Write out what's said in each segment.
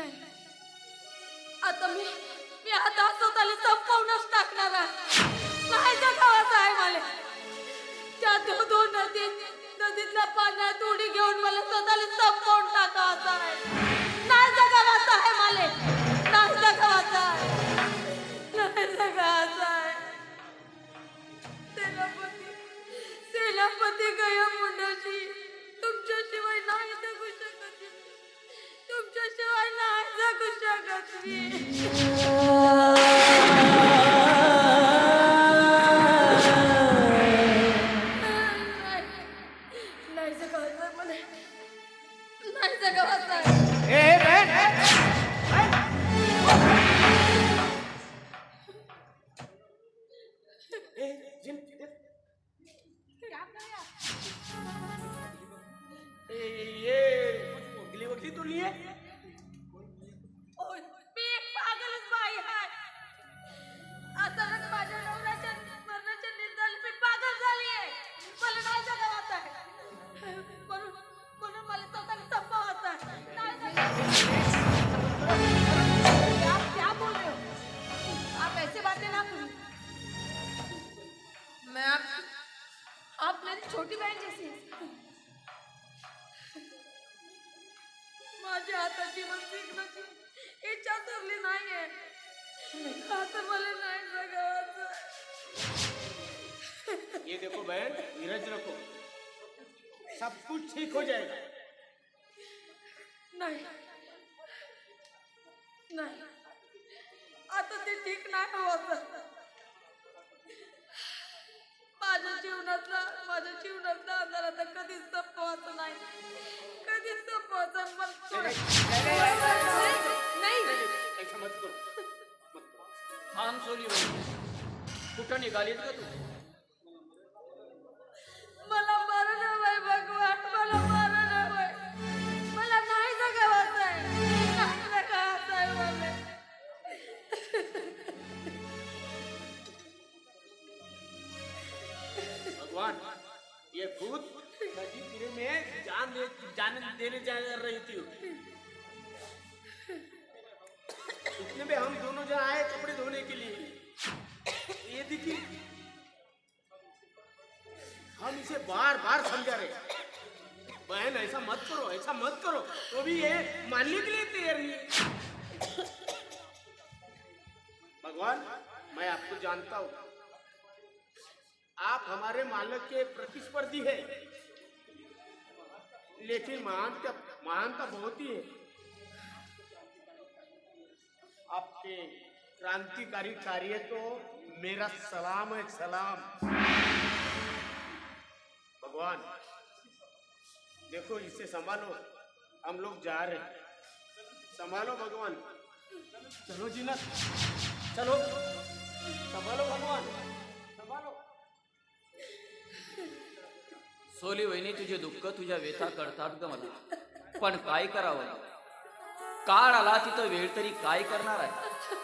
नाही. आता मी मी आता स्वतःला संपवूनच टाकणार आहे. नाही जगावाचं आहे मला. त्या दो दोन नदीत नदीतल्या पाण्यात उडी घेऊन मला स्वतःला संपवून टाकावाचं आहे. नाही जगावा शकत मी छोटी बहन जैसी हैं। माझ्या आता जीवन शिकण्याची इच्छा ठरली नाहीये आता मला नाही जगावाचं ये देखो बहन धीरज रखो। सब कुछ ठीक हो जाएगा। नाही नहीं आता ते ठीक नाही होत जीवनातला माझ्या जीवनातला अंधार आता कधीच संपवायचं नाही कधीच संपवायचं पण नाही थांब सोली कुठं निघालीत का तू नदी तीरे में जान दे जान देने जा रही थी इतने में हम दोनों जन आए कपड़े धोने के लिए। ये देखिए, हम इसे बार बार समझा रहे बहन, ऐसा मत करो, ऐसा मत करो। तो भी ये मानने के लिए तैयार नहीं भगवान, मैं आपको जानता हूँ। आप हमारे मालक के प्रतिस्पर्धी है। लेकिन महानता महानता बहुत ही है। आपके क्रांतिकारी कार्य को मेरा सलाम है, सलाम। भगवान, देखो, इसे संभालो। हम लोग जा रहे संभालो भगवान। चलो जी जीना चलो। संभालो भगवान। संभालो। सोली वहिनी तुझे दुःख तुझ्या व्यथा कळतात ग मला. पण काय करावं? काळ आला तिथं वेळ तरी काय करणार आहे?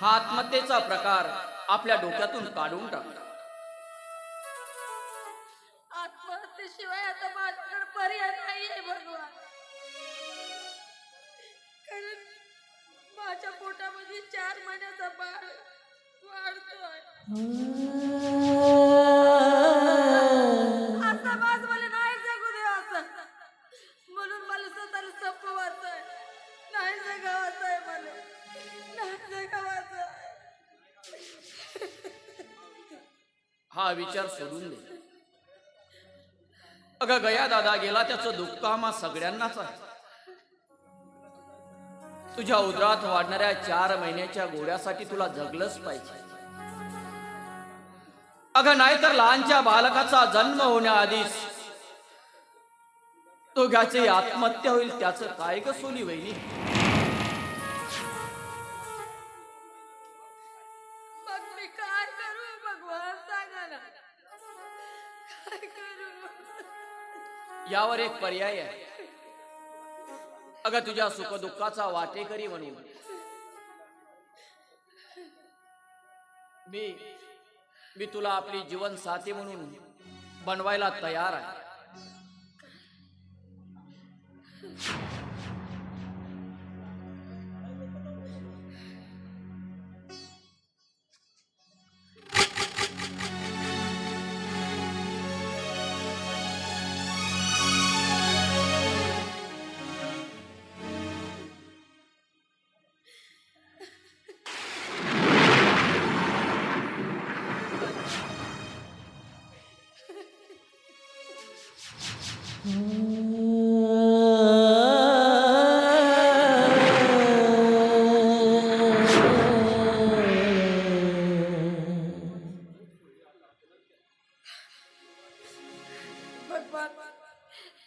हा आत्महत्येचा प्रकार आपल्या डोक्यातून काढून टाक. आत्महत्येशिवाय आता माझ्याकडे पर्याय नाहीये भगवान कारण माझ्या पोटामध्ये चार महिन्याचा बाळ वाढतोय. हा विचार सोडून दे. अगं गया दादा गेला त्याचं दुःख आम्हा सगळ्यांनाच आहे. तुझ्या उदरात वाढणाऱ्या चार महिन्याच्या गोड्यासाठी तुला जगलंच पाहिजे. अगं नाहीतर लहानच्या बालकाचा जन्म होण्याआधीच तो घ्याची आत्महत्या होईल त्याचं काय ग सोनी वहिनी? मग मी काय करू? भगवान सांगा ना. काय करू? यावर एक पर्याय आहे. अगं तुझ्या सुखदुःखाचा वाटेकरी म्हणून. मी मी तुला आपली जीवन साथी म्हणून बनवायला तयार आहे. भगवान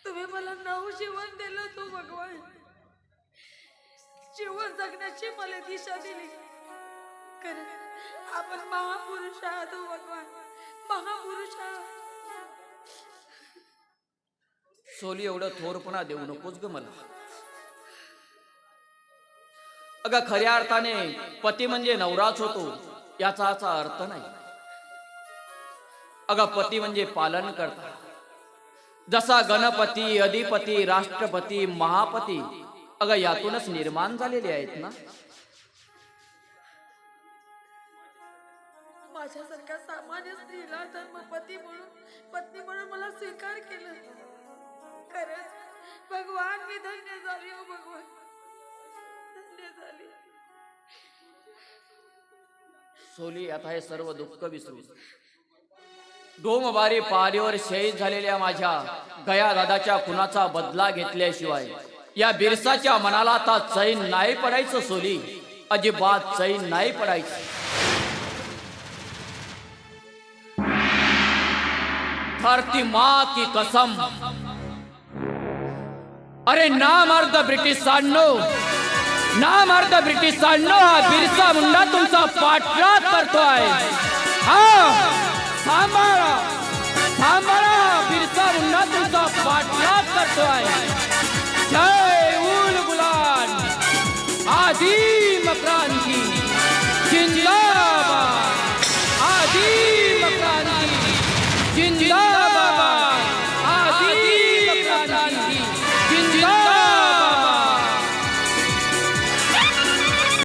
तुम्ही मला नऊ जीवन दिलं तू भगवान. जीवन जगण्याची मला दिशा दिली. खरं आपण महापुरुष आहात हो, भगवान. महापुरुष आहात. सोली एवढं थोरपणा देऊ नकोस ग मला. अगं खऱ्या अर्थाने पती म्हणजे नवराच होतो याचा असा अर्थ नाही. अगं पती म्हणजे पालन करता. जसा गणपती अधिपती राष्ट्रपती महापती अगं यातूनच निर्माण झालेले आहेत ना? माझ्यासारख्या सामान्य स्त्रीला धर्मपती म्हणून पत्नी म्हणून मला स्वीकार केलं. खरंच. भगवान मी धन्य झाली हो भगवान. धन्य झाली. सोली आता हे सर्व दुःख विसरू डोमबारी पारीवर शहीद झालेल्या माझ्या गया दादाच्या खुनाचा बदला घेतल्याशिवाय या बिरसाच्या मनाला आता चैन नाही पडायचं सोली. अजिबात चैन नाही पडायचं. धरती माँ की कसम अरे नाम अर्ध ब्रिटिश सांडणो नाम अर्ध ब्रिटिश ब्रिटिशांनो हा बिरसा मुंडा तुमचा पाठलाग करतोय. हा. सांभाळा सांभाळा बिरसा मुंडा तुमचा पाठलाग करतोय. जय उल गुलान आदिम क्रांती